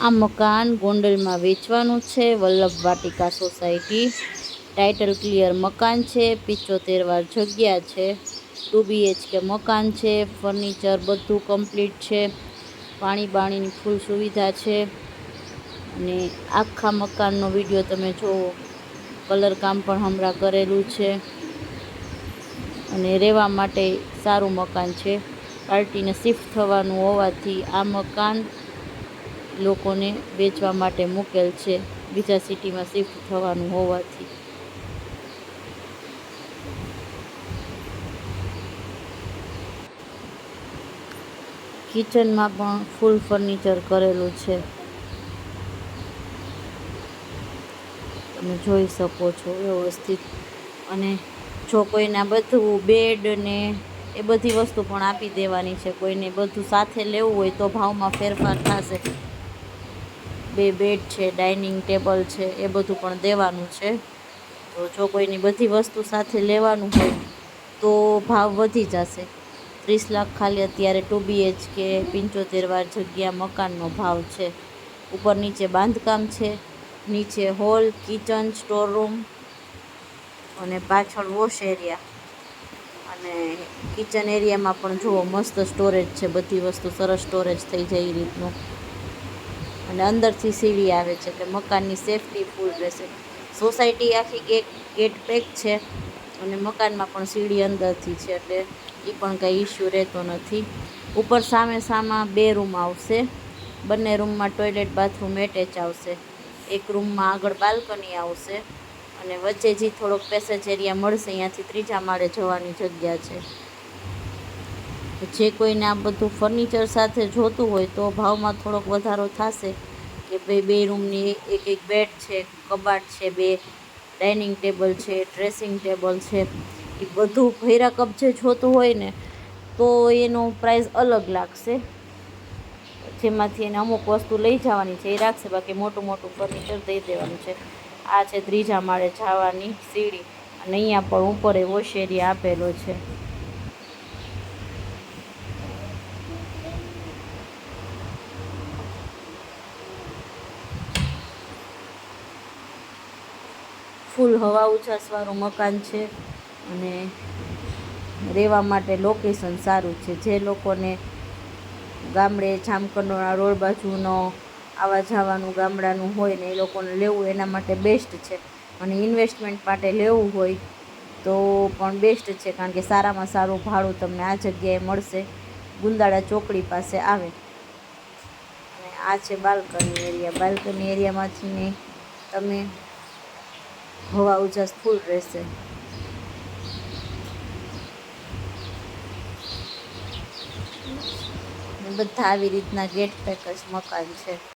આ મકાન ગોંડલમાં વેચવાનું છે. Vallabh Vatika society. Title clear મકાન છે. પિચોતેર વાર જગ્યા છે. ટુ બીએચકે મકાન છે. ફર્નિચર બધું કમ્પ્લીટ છે. પાણી બાણીની ફૂલ સુવિધા છે. અને આખા મકાનનો વીડિયો તમે જુઓ કલર કામ પણ હમણાં કરેલું છે. અને રહેવા માટે સારું મકાન છે. પાર્ટીને શિફ્ટ થવાનું હોવાથી આ મકાન લોકોને વેચવા માટે મૂકેલ છે. બીજા સિટીમાં શિફ્ટ થવાનું હોવાથી. કિચનમાં પણ ફૂલ ફર્નિચર કરેલું છે. તમે જોઈ શકો છો વ્યવસ્થિત. અને જો કોઈના બધું બેડ ને એ બધી વસ્તુ પણ આપી દેવાની છે, કોઈને બધું સાથે લેવું હોય તો ભાવમાં ફેરફાર થશે. બે બેડ છે, ડાઇનિંગ ટેબલ છે, એ બધું પણ દેવાનું છે. તો જો કોઈની બધી વસ્તુ સાથે લેવાનું હોય તો ભાવ વધી જશે. ત્રીસ લાખ ખાલી અત્યારે ટુ બીએચકે પંચોતેર વાર જગ્યા મકાનનો ભાવ છે. ઉપર નીચે બાંધકામ છે, નીચે હોલ, કિચન, સ્ટોર રૂમ અને પાછળ વોશ એરિયા. અને કિચન એરિયામાં પણ જુઓ, મસ્ત સ્ટોરેજ છે, બધી વસ્તુ સરસ સ્ટોરેજ થઈ જાય એ રીતનું. અને અંદરથી સીડી આવે છે એટલે મકાનની સેફટી ફૂલ રહેશે. સોસાયટી આખી ગેટ ગેટ પેક છે અને મકાનમાં પણ સીડી અંદરથી છે એટલે એ પણ કંઈ ઇસ્યુ રહેતો નથી. ઉપર સામે સામા બે રૂમ આવશે. બંને રૂમમાં ટોયલેટ બાથરૂમ એટેચ આવશે. એક રૂમમાં આગળ બાલ્કની આવશે અને વચ્ચે જે થોડોક પેસેજ એરિયા મળશે. અહીંયાથી ત્રીજા માળે જવાની જગ્યા છે. જે કોઈને આ બધું ફર્નિચર સાથે જોતું હોય તો ભાવમાં થોડોક વધારો થશે કે ભાઈ બે રૂમની એક એક બેડ છે, કબાટ છે, બે ડાઇનિંગ ટેબલ છે ડ્રેસિંગ ટેબલ છે, એ બધું ભૈરા કબજે જોતું હોય ને તો એનો પ્રાઇસ અલગ લાગશે. જેમાંથી એને અમુક વસ્તુ લઈ જવાની છે, એ રાખશે, બાકી મોટું મોટું ફર્નિચર દઈ દેવાનું છે. આ છે ત્રીજા માળે જવાની સીડી અને અહીંયા પણ ઉપર એ વોશ એરિયા આપેલો છે. ફૂલ હવા ઉજાસવાળું મકાન છે અને રહેવા માટે લોકેશન સારું છે. જે લોકોને ગામડે જામકંડોળા રોડ બાજુનો આવવા જવાનું ગામડાનું હોય ને એ લોકોને લેવું એના માટે બેસ્ટ છે. અને ઇન્વેસ્ટમેન્ટ માટે લેવું હોય તો પણ બેસ્ટ છે, કારણ કે સારામાં સારું ભાડું તમને આ જગ્યાએ મળશે. ગુંદાળા ચોકડી પાસે આવે. અને આ છે બાલ્કની એરિયા. બાલ્કની એરિયામાંથી તમે હવા ઉજાસ ફૂલ રહેશે. બધા આવી રીતના ગેટ પેકર્સ મકાન છે.